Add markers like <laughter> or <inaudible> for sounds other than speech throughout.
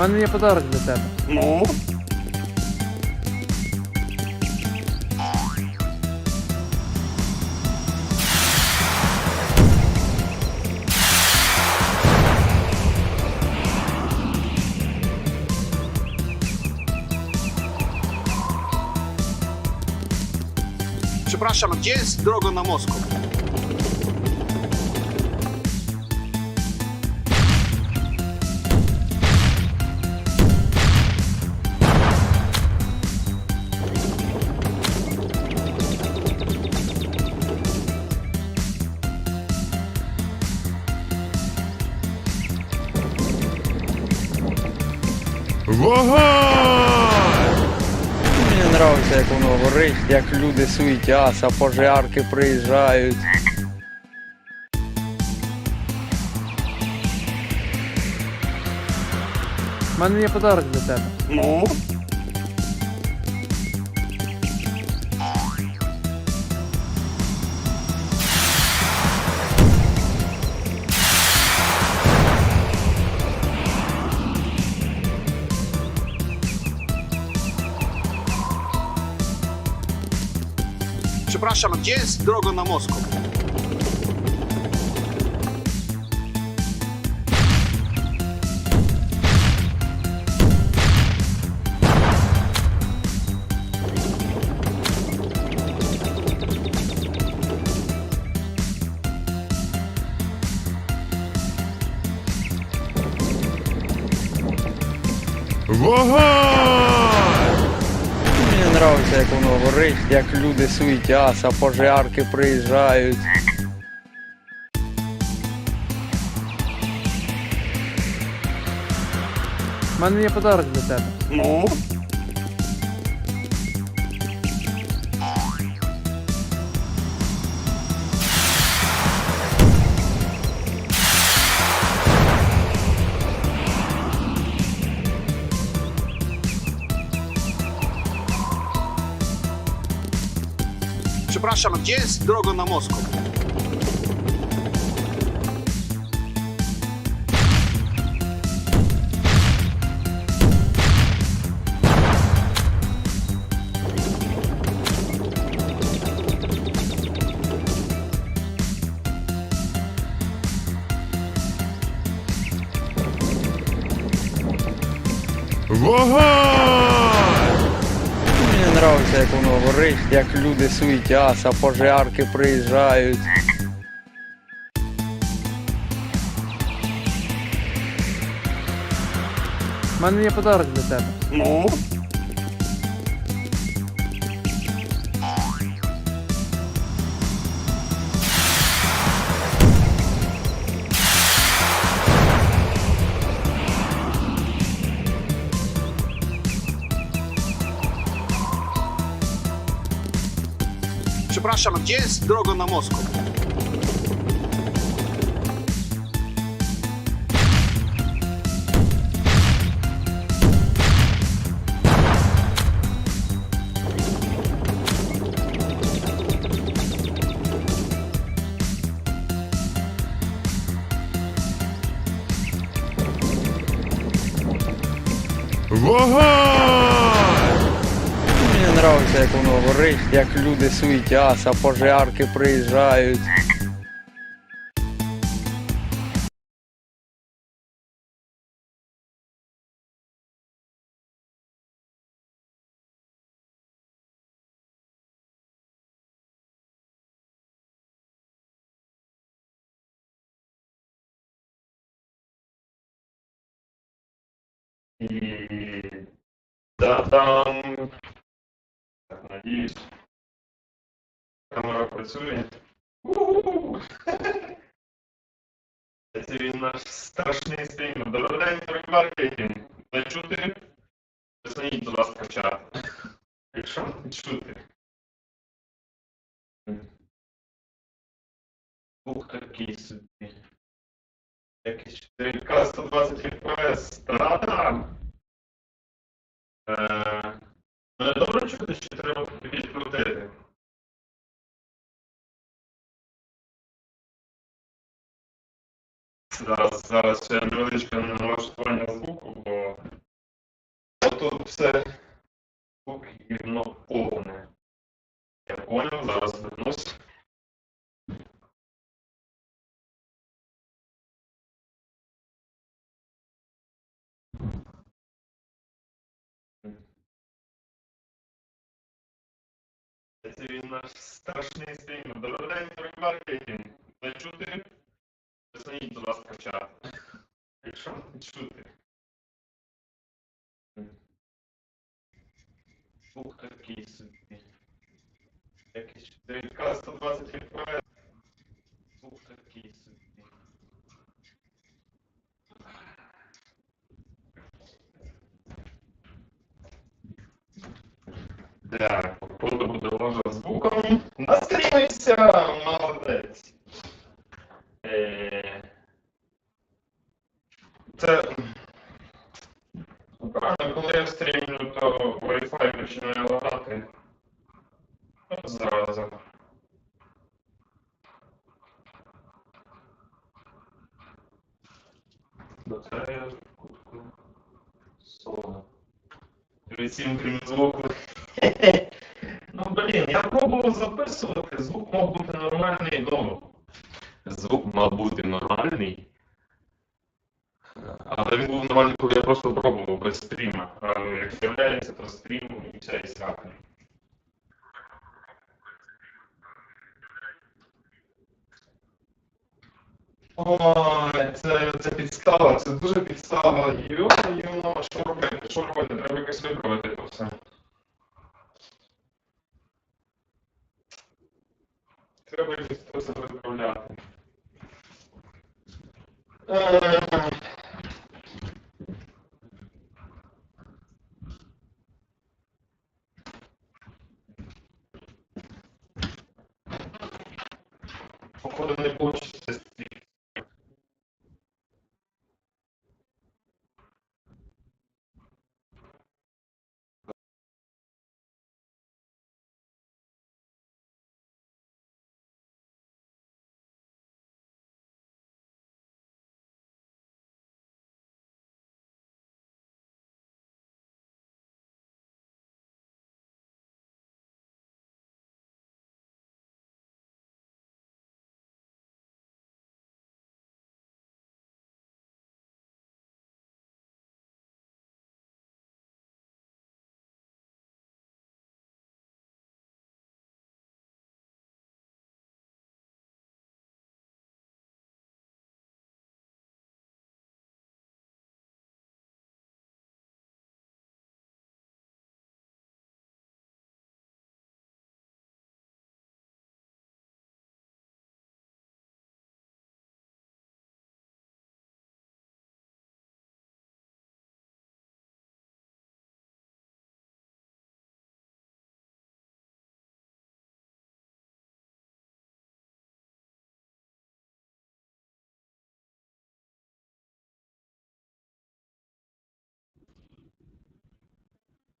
мене є подарок для тебе. Ну? Przepraszam, gdzie jest droga na Moskwę? Вогонь! Мені подобається, як воно горить, як люди суетяться, пожарки приїжджають. У мене є подарок для тебе. Ну? Przepraszam, gdzie jest droga na Moskwę? Горить, як люди суетяться, пожарки приїжджають. У мене є подарок для тебе. Ну? Przepraszam, gdzie jest droga na Moskwę? Вогонь! Подобається, як воно горить, як люди суетяться, пожарки приїжджають. У мене є подарок для тебе. Ну? Przepraszam, gdzie jest droga na Moskwę? Вогонь! Подобається, як воно горить, як люди суетяться, пожарки приїжджають. Да, там, надіюсь, камера працює. <laughs> Це він наш страшний стрім. Добрий день, маркетинг. Не чути? Присуніть, будь ласка, в чат. Якщо не чути. Ух, такий собі. Якийсь 4К 120 FPS. Та-да! Е, Мене добре чути, чи треба відкрутити? Зараз, зараз ще невеличке налаштування звуку, бо тут все покірно повне. Я понял, зараз вернусь. Це він наш страшний стрім. Добрий день, маркетинг. Не чути? Присуніть, будь ласка, в чат. Якщо не чути. Ух, такий собі. Якийсь 4К 120 FPS. Ух, такий собі. Так, Настрімився, молодець. Е, Це правильно, коли я стрімлю, то Wi-Fi починає лагати. От Зразу. Батарея в кутку. Соло. Всім крім звуку. <laughs> Пробував записувати, звук мав бути нормальний, ну. Звук мав бути нормальний. Але він був нормальний, коли я просто пробував без стріма. А як з'являється, то стрім і все і сяка. Ой, це, це підстава, це дуже підстава. Йо, йо, що робити, що робити, треба якось виправити це все. Треба зі це виправляти.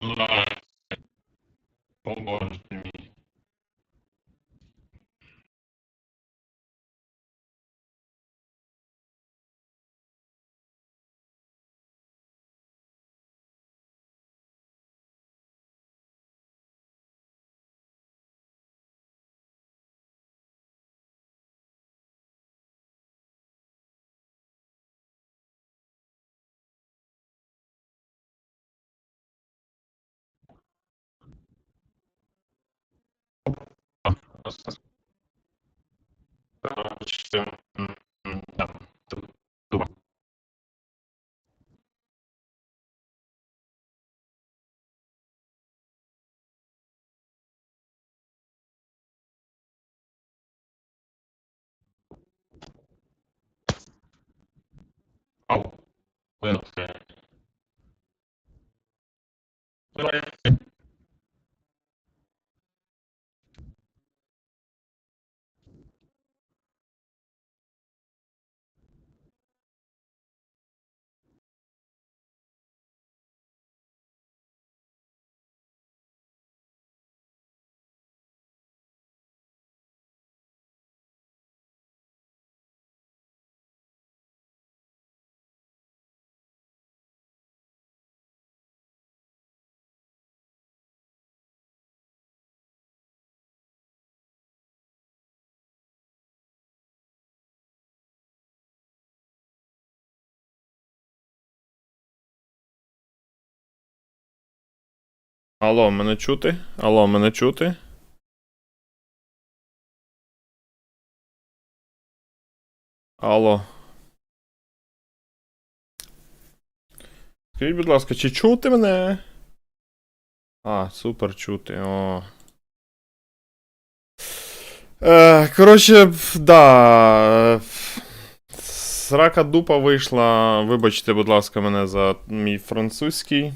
О боже мій. Просто. Алло, мене чути? Алло, мене чути? Алло. Скажіть, будь ласка, чи чути мене? А, супер чути. О. Е, коротше, да. е, Срака дупа вийшла. Вибачте, будь ласка, мене за мій французький.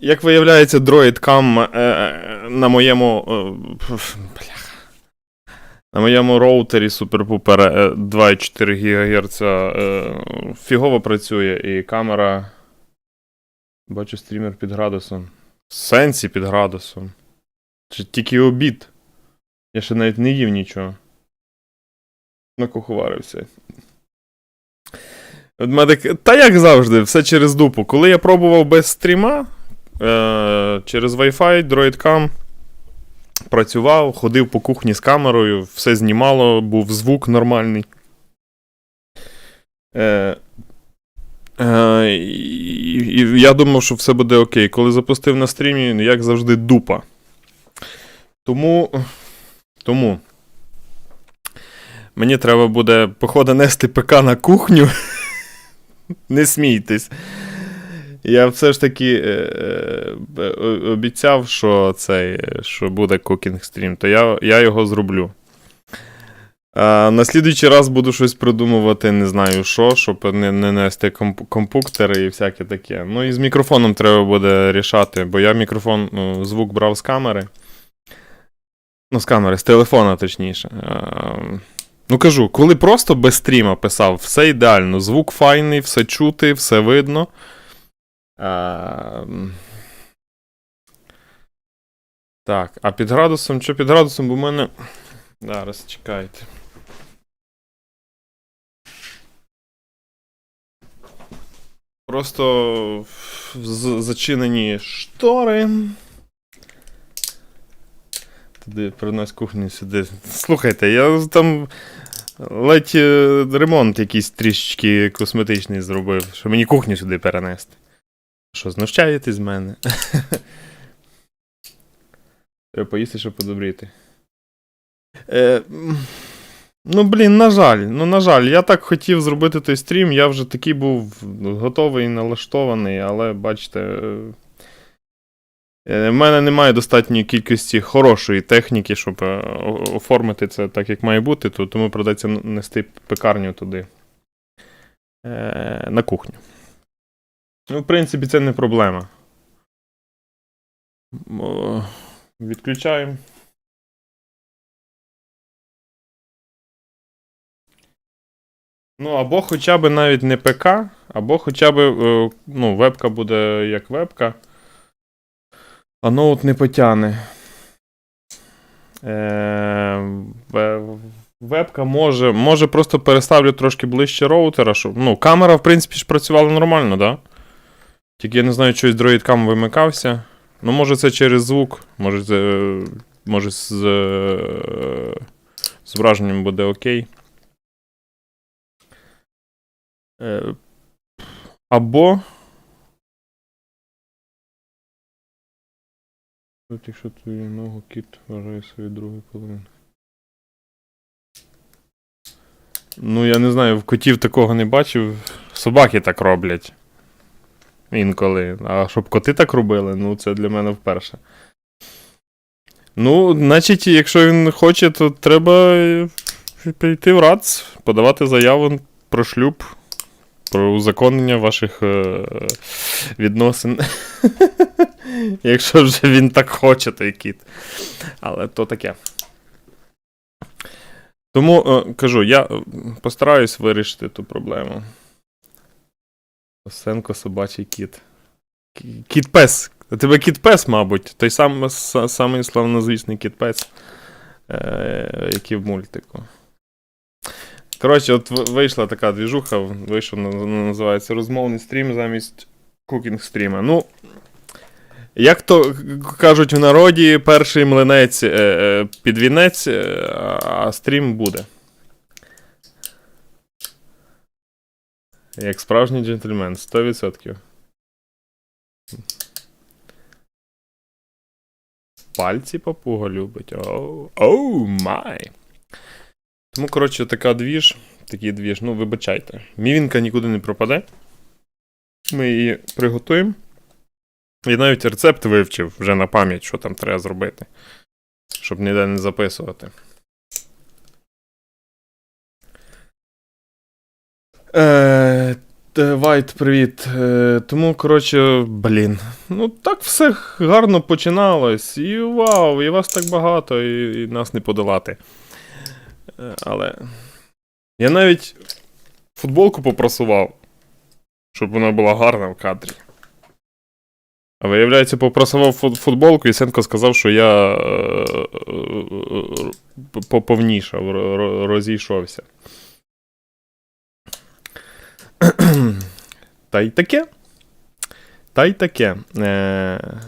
Як виявляється, Droid.com е, е, на моєму. Е. На моєму роутері е, 2,4 ГГц фігово працює і камера. Бачу стрімер під градусом. Сенсі під градусом. Чи тільки обід. Я ще навіть не їв нічого. Мене Та як завжди, все через дупу. Коли я пробував без стріма, через Wi-Fi, DroidCam, працював, ходив по кухні з камерою, все знімало, був звук нормальний. Е- Е, і я думав, що все буде окей. Коли запустив на стрімі, ну, як завжди, дупа. Тому. Тому. Мені треба буде, походу, нести ПК на кухню. <laughs> Не смійтесь. Я все ж таки е, е, обіцяв, що, цей, що буде кукінг стрім, то я, я його зроблю. А, на слідуючий раз буду щось придумувати, не знаю що, щоб не, не нести комп- компуктери і всяке таке. Ну і з мікрофоном треба буде рішати, бо я мікрофон, ну, звук брав з камери. Ну, з камери, з телефона, точніше. А, ну кажу, коли просто без стріма писав, все ідеально. Звук файний, все чути, все видно. А, так, а під градусом, що під градусом, бо в мене. Зараз чекайте. Просто зачинені штори. Туди принось кухню сюди. Слухайте, я там ледь е, ремонт якийсь трішечки косметичний зробив, що мені кухню сюди перенести. Що, знущаєтесь з мене? <laughs> Треба поїсти, щоб подобріти. Е, ну, блін, на жаль, ну, на жаль, я так хотів зробити той стрім, я вже такий був готовий, і налаштований, але бачите. е, е, В мене немає достатньої кількості хорошої техніки, щоб е, оформити це так, як має бути, то тому придеться нести пекарню туди. Е, на кухню. Ну, в принципі, це не проблема. О, Відключаємо. Ну, або хоча б навіть не ПК, або хоча б е, ну, вебка буде як вебка, а ноут не потягне. Е, вебка може, може просто переставлю трошки ближче роутера, щоб. Ну, камера, в принципі, ж працювала нормально, да? Тільки я не знаю, чогось дроїдкам вимикався. Ну, може, це через звук, може, це, е, може з, е, з враженням буде окей. Е, Або. От якщо твою ногу кіт вважає свою другу половину. Ну, я не знаю, в котів такого не бачив. Собаки так роблять. Інколи. А щоб коти так робили, ну це для мене вперше. Ну, значить, якщо він хоче, то треба е, прийти в РАЦ, подавати заяву про шлюб, про узаконення ваших е, відносин. <laughs> Якщо вже він так хоче, той кіт. Але то таке. Тому е, кажу, я постараюсь вирішити ту проблему. Осенко собачий кіт. Кіт-пес. Тебе кіт-пес, мабуть. Той сам, самий славнозвісний кіт-пес, е, який в мультику. Коротше, от вийшла така двіжуха, вийшов, на- на- називається розмовний стрім замість кукінг стріма. Ну. Як то кажуть в народі, перший млинець е, е, під вінець, е, а стрім буде. Як справжній джентльмен, 100%. Пальці папуга любить. Оу, оу май. Тому, коротше, така двіж, такий двіж, ну, вибачайте. Мівінка нікуди не пропаде. Ми її приготуємо. Я навіть рецепт вивчив вже на пам'ять, що там треба зробити. Щоб ніде не записувати. Е, Вайт, привіт. Е, тому, коротше, блін. Ну так все гарно починалось. І вау, і вас так багато, і, і нас не подолати. Е, але. Я навіть футболку попросував, щоб вона була гарна в кадрі. А виявляється, попросував футболку, і Сенко сказав, що я е, е, е, поповнішав, ро- ро- розійшовся. <clears throat> Та й таке. Та й таке. Е...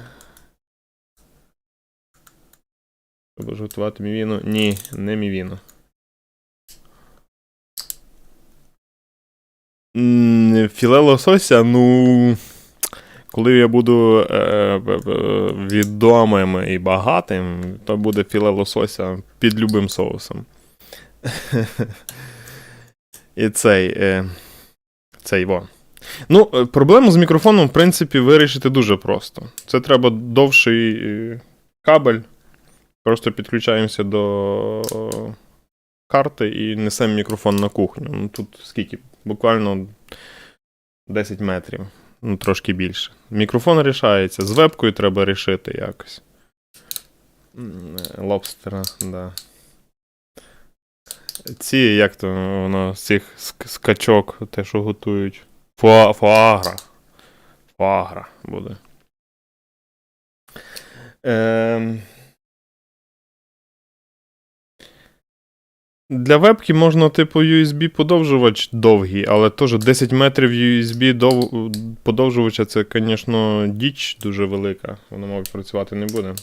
Треба ж готувати мівіну? Ні, не мівіну. Філе лосося, ну. Коли я буду е, відомим і багатим, то буде філе лосося під любим соусом. <laughs> І цей. Е, цей во. Ну, е, проблему з мікрофоном, в принципі, вирішити дуже просто. Це треба довший е, кабель. Просто підключаємося до карти і несемо мікрофон на кухню. Ну, тут скільки? Буквально 10 метрів. Ну, трошки більше. Мікрофон рішається. З вебкою треба рішити якось. Е, Лобстера, да. Ці, як то воно, з цих скачок, те, що готують. Фуа, фуагра. Фуагра буде. Ем... Для вебки можна, типу, USB подовжувач довгий, але теж 10 метрів USB дов... подовжувача це, звісно, діч дуже велика. Воно, мабуть, працювати не буде.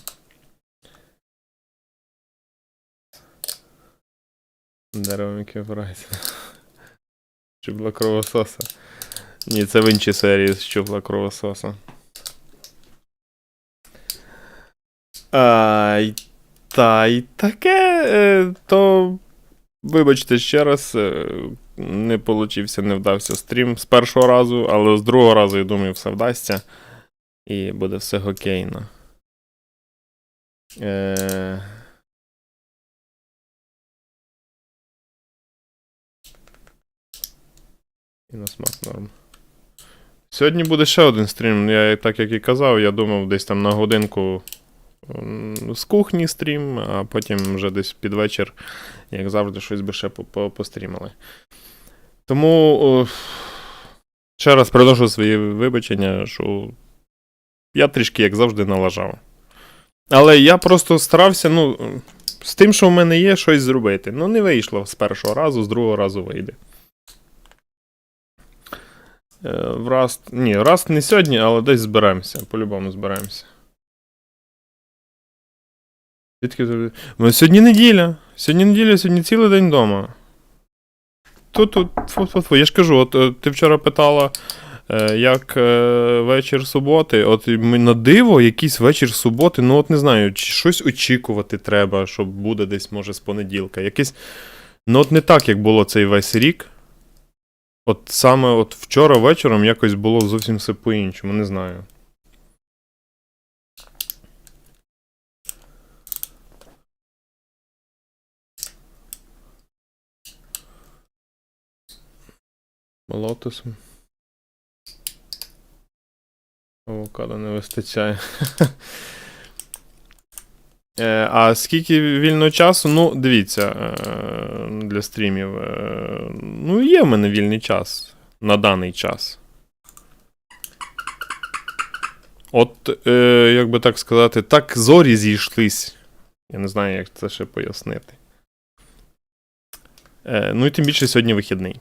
Дерево, вбирається. Чубла кровососа. Ні, це в іншій серії з чубла кровососа. Ай, та й таке, е, то. Вибачте ще раз, е, не получився, не вдався стрім з першого разу, але з другого разу, я думаю, все вдасться. І буде все окейно. Е... І на смак норм. Сьогодні буде ще один стрім. Я, так як і казав, я думав десь там на годинку з кухні стрім, а потім вже десь під вечір, як завжди, щось би ще по- по- пострімили. Тому о, ще раз приношу свої вибачення, що я трішки, як завжди, налажав. Але я просто старався, ну, з тим, що в мене є, щось зробити. Ну, не вийшло з першого разу, з другого разу вийде. Е, В Rust. Ні, Rust не сьогодні, але десь зберемося. По-любому. Звідки ти- Ну, Сьогодні неділя. Сьогодні неділя, сьогодні цілий день вдома. Тут, тут, фу, фу, фу. Я ж кажу, от е, ти вчора питала, е, як вечір суботи. От ми на диво, якийсь вечір суботи, ну от не знаю, щось очікувати треба, щоб буде десь, може, з понеділка. Якийсь. Ну, от не так, як було цей весь рік. От саме от вчора вечором якось було зовсім все по-іншому, не знаю. Лотос. Авокадо не вистачає. <laughs> Е, а скільки вільного часу? Ну, дивіться, е, для стрімів. е, Ну, є в мене вільний час на даний час. От, як би так сказати, так зорі зійшлись. Я не знаю, як це ще пояснити. Ну і тим більше сьогодні вихідний.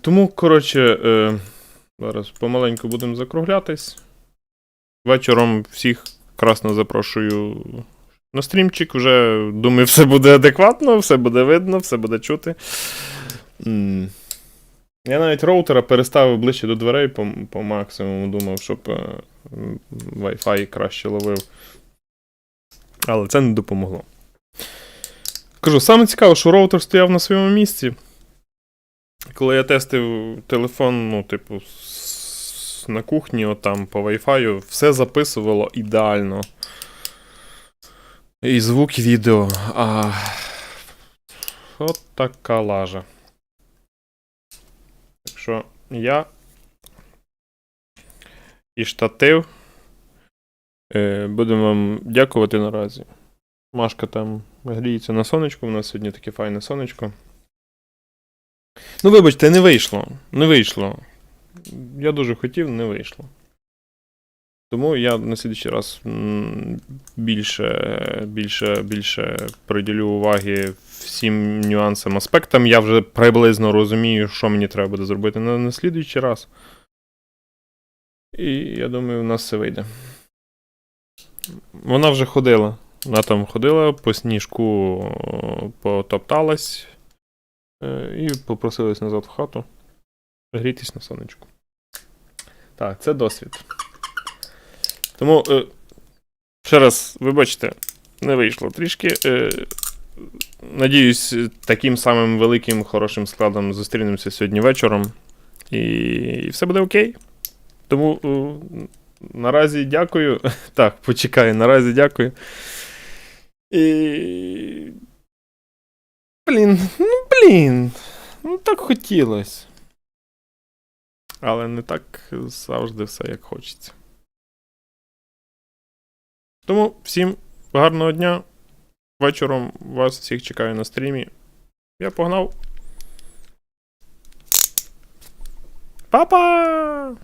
Тому, коротше, зараз помаленьку будемо закруглятись. Вечором всіх красно запрошую на стрімчик. Вже думаю, все буде адекватно, все буде видно, все буде чути. Я навіть роутера переставив ближче до дверей по, по максимуму, думав, щоб е, Wi-Fi краще ловив. Але це не допомогло. Кажу, саме цікаве, що роутер стояв на своєму місці. Коли я тестив телефон, ну, типу, на кухні, отам по Wi-Fi, все записувало ідеально. І звук, і відео. А... От така лажа. Так що я і штатив. Е, будемо вам дякувати наразі. Машка там гріється на сонечку, у нас сьогодні таке файне сонечко. Ну, вибачте, не вийшло. Не вийшло. Я дуже хотів, не вийшло. Тому я на слідчий раз більше, більше, більше приділю уваги всім нюансам, аспектам. Я вже приблизно розумію, що мені треба буде зробити на, на слідуючий раз. І я думаю, у нас все вийде. Вона вже ходила. Вона там ходила, по сніжку потопталась е, і попросилась назад в хату. Грітись на сонечку. Так, це досвід. Тому, е, ще раз, вибачте, не вийшло трішки. Е, надіюсь, таким самим великим хорошим складом зустрінемося сьогодні вечором. І, і все буде окей. Тому е, наразі дякую. <laughs> Так, почекай, наразі дякую. І. Блін, ну блін. Ну так хотілося. Але не так завжди все як хочеться. Тому всім гарного дня. Вечором вас всіх чекаю на стрімі. Я погнав. Па-па!